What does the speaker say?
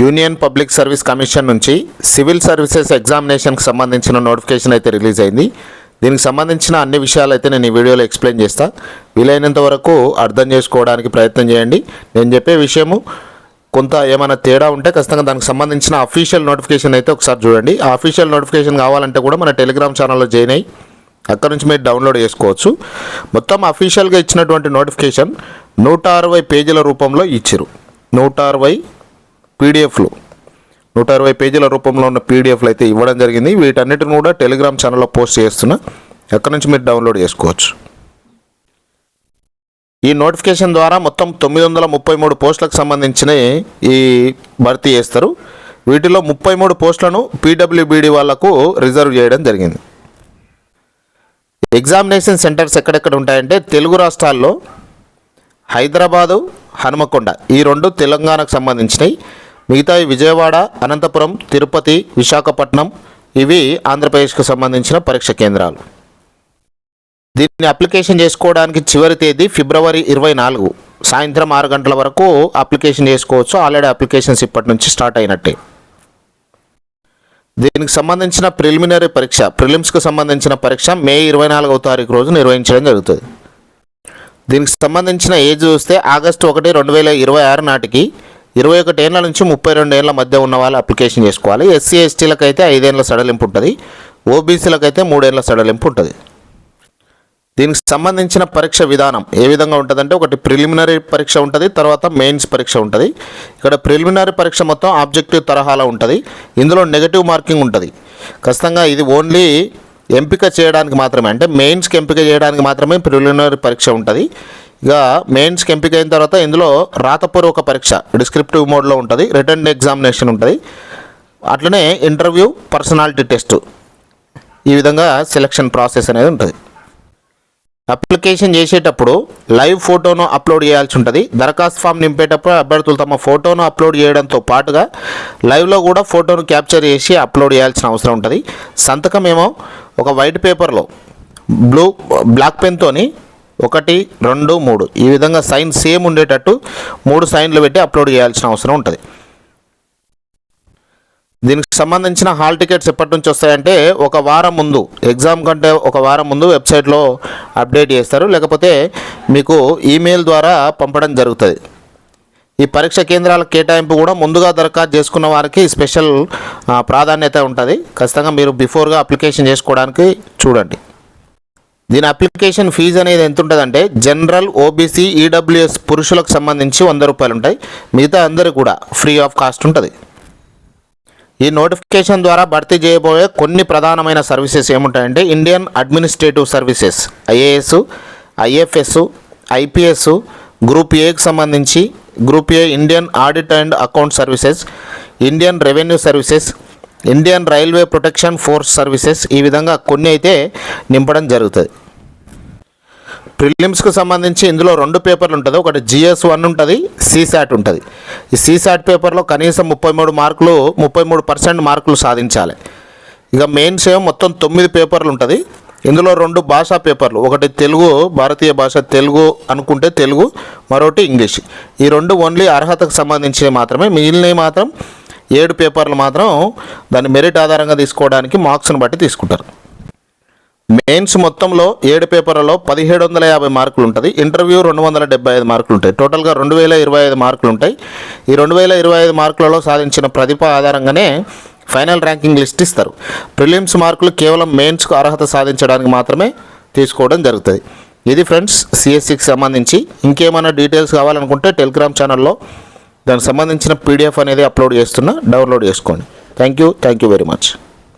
Union public service commission నుంచి civil services ఎగ్జామినేషన్కి సంబంధించిన నోటిఫికేషన్ అయితే రిలీజ్ అయింది. దీనికి సంబంధించిన అన్ని విషయాలు అయితే నేను ఈ వీడియోలో ఎక్స్ప్లెయిన్ చేస్తాను వీలైనంత వరకు అర్థం చేసుకోవడానికి ప్రయత్నం చేయండి. నేను చెప్పే విషయము కొంత ఏమైనా తేడా ఉంటే ఖచ్చితంగా దానికి సంబంధించిన అఫీషియల్ నోటిఫికేషన్ అయితే ఒకసారి చూడండి. ఆ అఫీషియల్ నోటిఫికేషన్ కావాలంటే కూడా మన టెలిగ్రామ్ ఛానల్లో జాయిన్ అయ్యి అక్కడ నుంచి మీరు డౌన్లోడ్ చేసుకోవచ్చు. మొత్తం అఫీషియల్గా ఇచ్చినటువంటి నోటిఫికేషన్ నూట అరవై పేజీల రూపంలో ఇచ్చారు నూట అరవై పీడిఎఫ్లు. నూట అరవై పేజీల రూపంలో ఉన్న పీడిఎఫ్లు అయితే ఇవ్వడం జరిగింది. వీటన్నిటిని కూడా టెలిగ్రామ్ ఛానల్లో పోస్ట్ చేస్తున్నా ఎక్కడి నుంచి మీరు డౌన్లోడ్ చేసుకోవచ్చు. ఈ నోటిఫికేషన్ ద్వారా మొత్తం తొమ్మిది వందల ముప్పై మూడు పోస్టులకు సంబంధించిన ఈ భర్తీ చేస్తారు. వీటిలో ముప్పై మూడు పోస్టులను పీడబ్ల్యూబీడీ వాళ్ళకు రిజర్వ్ చేయడం జరిగింది. ఎగ్జామినేషన్ సెంటర్స్ ఎక్కడెక్కడ ఉంటాయంటే తెలుగు రాష్ట్రాల్లో హైదరాబాదు హనుమకొండ ఈ రెండు తెలంగాణకు సంబంధించినవి. మిగతావి విజయవాడ అనంతపురం తిరుపతి విశాఖపట్నం ఇవి ఆంధ్రప్రదేశ్కు సంబంధించిన పరీక్ష కేంద్రాలు. దీన్ని అప్లికేషన్ చేసుకోవడానికి చివరి తేదీ ఫిబ్రవరి ఇరవై నాలుగు. సాయంత్రం ఆరు గంటల వరకు అప్లికేషన్ చేసుకోవచ్చు. ఆల్రెడీ అప్లికేషన్స్ ఇప్పటి నుంచి స్టార్ట్ అయినట్టే. దీనికి సంబంధించిన ప్రిలిమినరీ పరీక్ష ప్రిలిమ్స్కి సంబంధించిన పరీక్ష మే ఇరవై నాలుగవ తారీఖు రోజు నిర్వహించడం జరుగుతుంది. దీనికి సంబంధించిన ఏజ్ చూస్తే ఆగస్టు ఒకటి రెండు వేల ఇరవై ఆరు నాటికి ఇరవై ఒకటి ఏళ్ళ నుంచి ముప్పై రెండు ఏళ్ళ మధ్య ఉన్న వాళ్ళు అప్లికేషన్ చేసుకోవాలి. ఎస్సీ ఎస్టీలకు అయితే ఐదేళ్ళ సడలింపు ఉంటుంది ఓబీసీలకు అయితే మూడేళ్ళ సడలింపు ఉంటుంది దీనికి సంబంధించిన పరీక్ష విధానం ఏ విధంగా ఉంటుందంటే ఒకటి ప్రిలిమినరీ పరీక్ష ఉంటుంది తర్వాత మెయిన్స్ పరీక్ష ఉంటుంది. ఇక్కడ ప్రిలిమినరీ పరీక్ష మొత్తం ఆబ్జెక్టివ్ తరహాలో ఉంటుంది. ఇందులో నెగటివ్ మార్కింగ్ ఉంటుంది. ఖచ్చితంగా ఇది ఓన్లీ ఎంపిక చేయడానికి మాత్రమే అంటే మెయిన్స్కి ఎంపిక చేయడానికి మాత్రమే ప్రిలిమినరీ పరీక్ష ఉంటుంది. ఇక మెయిన్స్కి ఎంపిక అయిన తర్వాత ఇందులో రాతపూర్వక పరీక్ష డిస్క్రిప్టివ్ మోడ్లో ఉంటుంది రిటర్న్ ఎగ్జామినేషన్ ఉంటుంది. అట్లనే ఇంటర్వ్యూ పర్సనాలిటీ టెస్ట్ ఈ విధంగా సెలక్షన్ ప్రాసెస్ అనేది ఉంటుంది. అప్లికేషన్ చేసేటప్పుడు లైవ్ ఫోటోను అప్లోడ్ చేయాల్సి ఉంటుంది. దరఖాస్తు ఫామ్ నింపేటప్పుడు అభ్యర్థులు తమ ఫోటోను అప్లోడ్ చేయడంతో పాటుగా లైవ్లో కూడా ఫోటోను క్యాప్చర్ చేసి అప్లోడ్ చేయాల్సిన అవసరం ఉంటుంది. సంతకం ఏమో ఒక వైట్ పేపర్లో బ్లూ బ్లాక్ పెన్తోని ఒకటి రెండు మూడు. ఈ విధంగా సైన్ సేమ్ ఉండేటట్టు మూడు సైన్లు పెట్టి అప్లోడ్ చేయాల్సిన అవసరం ఉంటుంది. దీనికి సంబంధించిన హాల్ టికెట్స్ ఎప్పటి నుంచి వస్తాయంటే ఒక వారం ముందు ఎగ్జామ్ కంటే ఒక వారం ముందు వెబ్సైట్లో అప్డేట్ చేస్తారు. లేకపోతే మీకు ఈమెయిల్ ద్వారా పంపడం జరుగుతుంది. ఈ పరీక్ష కేంద్రాల కేటాయింపు కూడా ముందుగా దరఖాస్తు చేసుకున్న వారికి స్పెషల్ ప్రాధాన్యత ఉంటుంది. ఖచ్చితంగా మీరు బిఫోర్గా అప్లికేషన్ చేసుకోవడానికి చూడండి. దీని అప్లికేషన్ ఫీజు అనేది ఎంత ఉంటుందంటే జనరల్ ఓబీసీ ఈడబ్ల్యూఎస్ పురుషులకు సంబంధించి వంద రూపాయలు ఉంటాయి మిగతా అందరూ కూడా ఫ్రీ ఆఫ్ కాస్ట్ ఉంటుంది. ఈ నోటిఫికేషన్ ద్వారా భర్తీ చేయబోయే కొన్ని ప్రధానమైన services ఏముంటాయంటే Indian administrative services IAS IFS IPS group ఏకి సంబంధించి group A Indian audit and account services Indian revenue services Indian railway protection force services ఈ విధంగా కొన్ని అయితే నింపడం జరుగుతుంది. ప్రిలిమ్స్కి సంబంధించి ఇందులో రెండు పేపర్లు ఉంటుంది. ఒకటి జిఎస్ వన్ ఉంటుంది సిసాట్ ఉంటుంది. ఈ సిసాట్ పేపర్లో కనీసం ముప్పై మూడు మార్కులు ముప్పై మూడు పర్సెంట్ మార్కులు సాధించాలి. ఇక మెయిన్ ఏమో మొత్తం తొమ్మిది పేపర్లు ఉంటుంది. ఇందులో రెండు భాషా పేపర్లు ఒకటి తెలుగు భారతీయ భాష తెలుగు అనుకుంటే తెలుగు మరొకటి ఇంగ్లీష్. ఈ రెండు ఓన్లీ అర్హతకు సంబంధించినవి మాత్రమే మిగిలినవి మాత్రం ఏడు పేపర్లు మాత్రం దాని మెరిట్ ఆధారంగా తీసుకోవడానికి మార్క్స్ని బట్టి తీసుకుంటారు. మెయిన్స్ మొత్తంలో ఏడు పేపర్లలో పదిహేడు వందల యాభై మార్కులు ఉంటుంది ఇంటర్వ్యూ రెండు వందల డెబ్బై ఐదు మార్కులు ఉంటాయి టోటల్గా రెండు వేల ఇరవై ఐదు మార్కులు ఉంటాయి ఈ రెండు వేల ఇరవై ఐదు మార్కులలో సాధించిన ప్రతిభ ఆధారంగానే ఫైనల్ ర్యాంకింగ్ లిస్ట్ ఇస్తారు. ప్రిలిమ్స్ మార్కులు కేవలం మెయిన్స్కు అర్హత సాధించడానికి మాత్రమే తీసుకోవడం జరుగుతుంది. ఇది ఫ్రెండ్స్ సిఎస్సికి సంబంధించి. ఇంకేమైనా డీటెయిల్స్ కావాలనుకుంటే టెలిగ్రామ్ ఛానల్లో దానికి సంబంధించిన పీడిఎఫ్ అనేది అప్లోడ్ చేస్తున్నా డౌన్లోడ్ చేసుకోండి. Thank you thank you very much